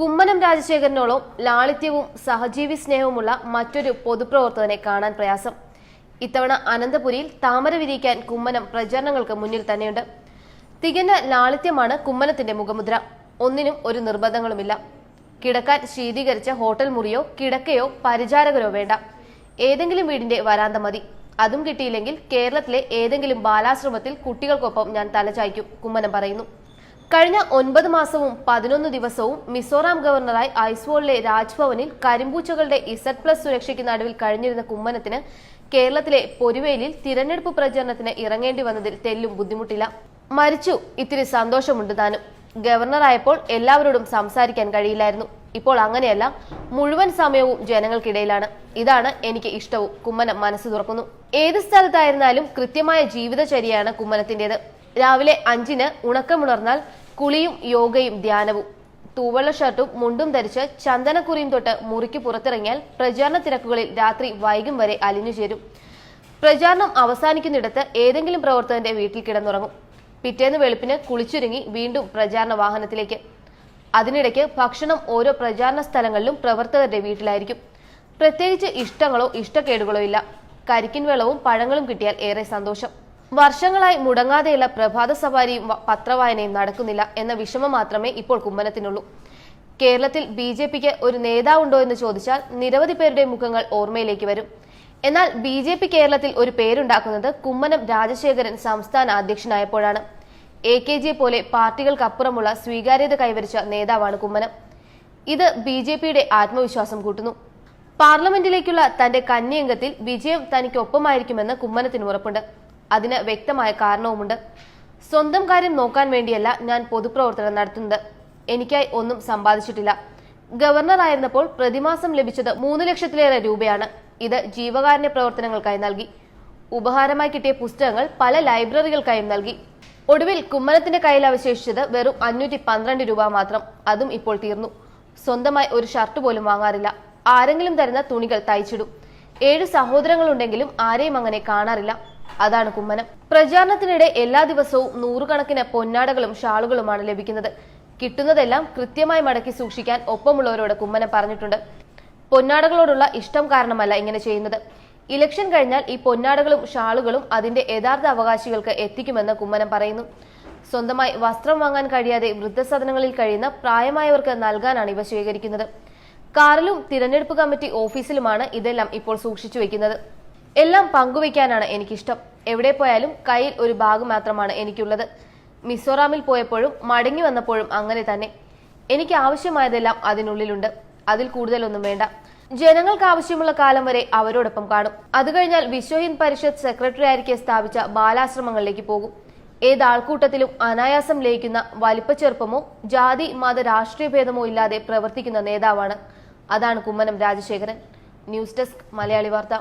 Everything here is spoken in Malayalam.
കുമ്മനം രാജശേഖരനോളം ലാളിത്യവും സഹജീവി സ്നേഹവുമുള്ള മറ്റൊരു പൊതുപ്രവർത്തകനെ കാണാൻ പ്രയാസം. ഇത്തവണ അനന്തപുരിയിൽ താമര വിരിയിക്കാൻ കുമ്മനം പ്രചരണങ്ങൾക്ക് മുന്നിൽ തന്നെയുണ്ട്. തികഞ്ഞ ലാളിത്യമാണ് കുമ്മനത്തിന്റെ മുഖമുദ്ര. ഒന്നിനും ഒരു നിർബന്ധങ്ങളുമില്ല. കിടക്കാൻ ശീതീകരിച്ച ഹോട്ടൽ മുറിയോ കിടക്കയോ പരിചാരകരോ വേണ്ട. ഏതെങ്കിലും വീടിന്റെ വരാന്ത മതി. അതും കിട്ടിയില്ലെങ്കിൽ കേരളത്തിലെ ഏതെങ്കിലും ബാലാശ്രമത്തിൽ കുട്ടികൾക്കൊപ്പം ഞാൻ തലചായ്ക്കും കുമ്മനം പറയുന്നു. കഴിഞ്ഞ ഒൻപത് മാസവും പതിനൊന്ന് ദിവസവും മിസോറാം ഗവർണറായി ഐസ്വോളിലെ രാജ്ഭവനിൽ കരിമ്പൂച്ചകളുടെ ഇസഡ് പ്ലസ് സുരക്ഷയ്ക്ക് നടുവിൽ കഴിഞ്ഞിരുന്ന കുമ്മനത്തിന് കേരളത്തിലെ പൊരുവേലിൽ തിരഞ്ഞെടുപ്പ് പ്രചരണത്തിന് ഇറങ്ങേണ്ടി വന്നതിൽ തെല്ലും ബുദ്ധിമുട്ടില്ല. മരിച്ചു. ഇത്തിരി സന്തോഷമുണ്ട് താനും. ഗവർണറായപ്പോൾ എല്ലാവരോടും സംസാരിക്കാൻ കഴിയില്ലായിരുന്നു. ഇപ്പോൾ അങ്ങനെയല്ല മുഴുവൻ സമയവും ജനങ്ങൾക്കിടയിലാണ്. ഇതാണ് എനിക്ക് ഇഷ്ടവും. കുമ്മനം മനസ്സ് തുറക്കുന്നു. ഏത് സ്ഥലത്തായിരുന്നാലും കൃത്യമായ ജീവിതചര്യയാണ് കുമ്മനത്തിന്റേത് രാവിലെ അഞ്ചിന് ഉണക്കമുണർന്നാൽ കുളിയും യോഗയും ധ്യാനവും. തൂവള്ള ഷർട്ടും മുണ്ടും ധരിച്ച് ചന്ദനക്കുറിയും തൊട്ട് മുറിക്ക് പുറത്തിറങ്ങിയാൽ പ്രചാരണ തിരക്കുകളിൽ രാത്രി വൈകും വരെ അലിഞ്ഞു ചേരും. പ്രചാരണം അവസാനിക്കുന്നിടത്ത് ഏതെങ്കിലും പ്രവർത്തകന്റെ വീട്ടിൽ കിടന്നുറങ്ങും. പിറ്റേന്ന് വെളുപ്പിന് കുളിച്ചൊരുങ്ങി വീണ്ടും പ്രചാരണ വാഹനത്തിലേക്ക്. അതിനിടയ്ക്ക് ഭക്ഷണം ഓരോ പ്രചാരണ സ്ഥലങ്ങളിലും പ്രവർത്തകരുടെ വീട്ടിലായിരിക്കും. പ്രത്യേകിച്ച് ഇഷ്ടങ്ങളോ ഇഷ്ടക്കേടുകളോ ഇല്ല. കരിക്കിൻ വെള്ളവും പഴങ്ങളും കിട്ടിയാൽ ഏറെ സന്തോഷം. വർഷങ്ങളായി മുടങ്ങാതെയുള്ള പ്രഭാത സവാരിയും പത്രവായനയും നടക്കുന്നില്ല എന്ന വിഷമം മാത്രമേ ഇപ്പോൾ കുമ്മനത്തിനുള്ളൂ. കേരളത്തിൽ ബി ജെ പിക്ക് ഒരു നേതാവുണ്ടോ എന്ന് ചോദിച്ചാൽ നിരവധി പേരുടെ മുഖങ്ങൾ ഓർമ്മയിലേക്ക് വരും. എന്നാൽ ബി ജെ പി കേരളത്തിൽ ഒരു പേരുണ്ടാക്കുന്നത് കുമ്മനം രാജശേഖരൻ സംസ്ഥാന അധ്യക്ഷനായപ്പോഴാണ്. എ കെ ജിയെ പോലെ പാർട്ടികൾക്കപ്പുറമുള്ള സ്വീകാര്യത കൈവരിച്ച നേതാവാണ് കുമ്മനം. ഇത് ബി ജെ പിയുടെ ആത്മവിശ്വാസം കൂട്ടുന്നു. പാർലമെന്റിലേക്കുള്ള തന്റെ കന്യംഗത്തിൽ വിജയം തനിക്കൊപ്പമായിരിക്കുമെന്ന് കുമ്മനത്തിന് ഉറപ്പുണ്ട്. അതിന് വ്യക്തമായ കാരണവുമുണ്ട്. സ്വന്തം കാര്യം നോക്കാൻ വേണ്ടിയല്ല ഞാൻ പൊതുപ്രവർത്തനം നടത്തുന്നത്. എനിക്കായി ഒന്നും സമ്പാദിച്ചിട്ടില്ല. ഗവർണർ ആയിരുന്നപ്പോൾ പ്രതിമാസം ലഭിച്ചത് മൂന്ന് ലക്ഷത്തിലേറെ രൂപയാണ്. ഇത് ജീവകാരുണ്യ പ്രവർത്തനങ്ങൾക്കായി നൽകി. ഉപഹാരമായി കിട്ടിയ പുസ്തകങ്ങൾ പല ലൈബ്രറികൾക്കായും നൽകി. ഒടുവിൽ കുമ്മനത്തിന്റെ കയ്യിൽ അവശേഷിച്ചത് വെറും അഞ്ഞൂറ്റി പന്ത്രണ്ട് രൂപ മാത്രം. അതും ഇപ്പോൾ തീർന്നു. സ്വന്തമായി ഒരു ഷർട്ട് പോലും വാങ്ങാറില്ല. ആരെങ്കിലും തരുന്ന തുണികൾ തയ്ച്ചിടും. ഏഴ് സഹോദരങ്ങളുണ്ടെങ്കിലും ആരെയും അങ്ങനെ കാണാറില്ല. അതാണ് കുമ്മനം. പ്രചാരണത്തിനിടെ എല്ലാ ദിവസവും നൂറുകണക്കിന് പൊന്നാടകളും ഷാളുകളുമാണ് ലഭിക്കുന്നത്. കിട്ടുന്നതെല്ലാം കൃത്യമായി മടക്കി സൂക്ഷിക്കാൻ ഒപ്പമുള്ളവരോട് കുമ്മനം പറഞ്ഞിട്ടുണ്ട്. പൊന്നാടകളോടുള്ള ഇഷ്ടം കാരണമല്ല ഇങ്ങനെ ചെയ്യുന്നത്. ഇലക്ഷൻ കഴിഞ്ഞാൽ ഈ പൊന്നാടകളും ഷാളുകളും അതിന്റെ യഥാർത്ഥ അവകാശികൾക്ക് എത്തിക്കുമെന്ന് കുമ്മനം പറയുന്നു. സ്വന്തമായി വസ്ത്രം വാങ്ങാൻ കഴിയാതെ വൃദ്ധസദനങ്ങളിൽ കഴിയുന്ന പ്രായമായവർക്ക് നൽകാനാണ് ഇവ സ്വീകരിക്കുന്നത്. കാറിലും തിരഞ്ഞെടുപ്പ് കമ്മിറ്റി ഓഫീസിലുമാണ് ഇതെല്ലാം ഇപ്പോൾ സൂക്ഷിച്ചു വെക്കുന്നത്. എല്ലാം പങ്കുവയ്ക്കാനാണ് എനിക്കിഷ്ടം. എവിടെ പോയാലും കയ്യിൽ ഒരു ബാഗ് മാത്രമാണ് എനിക്കുള്ളത്. മിസോറാമിൽ പോയപ്പോഴും മടങ്ങി വന്നപ്പോഴും അങ്ങനെ തന്നെ. എനിക്ക് ആവശ്യമായതെല്ലാം അതിനുള്ളിലുണ്ട്. അതിൽ കൂടുതലൊന്നും വേണ്ട. ജനങ്ങൾക്ക് ആവശ്യമുള്ള കാലം വരെ അവരോടൊപ്പം കാണും. അത് കഴിഞ്ഞാൽ വിശ്വ ഹിന്ദ് പരിഷത്ത് സെക്രട്ടറി ആയിരിക്കെ സ്ഥാപിച്ച ബാലാശ്രമങ്ങളിലേക്ക് പോകും. ഏത് ആൾക്കൂട്ടത്തിലും അനായാസം ലയിക്കുന്ന വലിപ്പച്ചെറുപ്പമോ ജാതി മത രാഷ്ട്രീയ ഭേദമോ ഇല്ലാതെ പ്രവർത്തിക്കുന്ന നേതാവാണ്. അതാണ് കുമ്മനം രാജശേഖരൻ. ന്യൂസ് ഡെസ്ക് മലയാളി വാർത്ത.